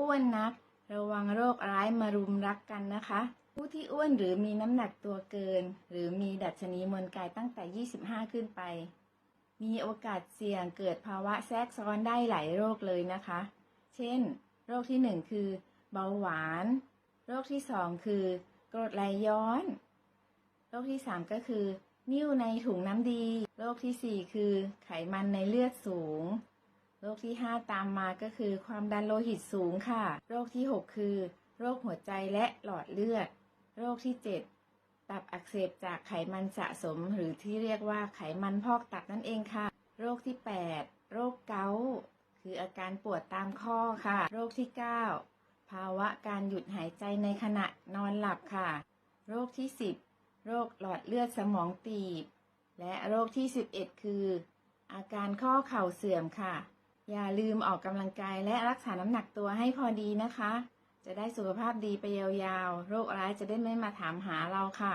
อ้วนนัก ระวังโรคร้ายมารุมรักกันนะคะ ผู้ที่อ้วนหรือมีน้ำหนักตัวเกิน หรือมีดัชนีมวลกายตั้งแต่ 25 ขึ้นไป มีโอกาสเสี่ยงเกิดภาวะแทรกซ้อนได้หลายโรคเลยนะคะ เช่น โรคที่ 1 คือ เบาหวาน โรคที่ 2 คือกรดไหลย้อน โรคที่ 3 ก็คือ นิ่วในถุงน้ำดี โรคทีสี่4 คือ ไขมันในเลือดสูง โรคที่ 5 ตามมาก็คือ ความดันโลหิตสูงค่ะ โรคที่ 6 คือ โรคหัวใจและหลอดเลือด โรคที่ 7 ตับอักเสบจากไขมันสะสม หรือที่เรียกว่าไขมันพอกตับนั่นเองค่ะ โรคที่ 8 โรคเกาต์คืออาการปวดตามข้อค่ะ โรคที่ 9 ภาวะการหยุดหายใจในขณะนอนหลับค่ะ โรคที่ 10 โรคหลอดเลือดสมองตีบ และโรคที่ 11 คือ อาการข้อเข่าเสื่อมค่ะ อย่าลืมออกกำลังกายและรักษาน้ำหนักตัวให้พอดีนะคะ จะได้สุขภาพดีไปยาวๆ โรคร้ายจะได้ไม่มาถามหาเราค่ะ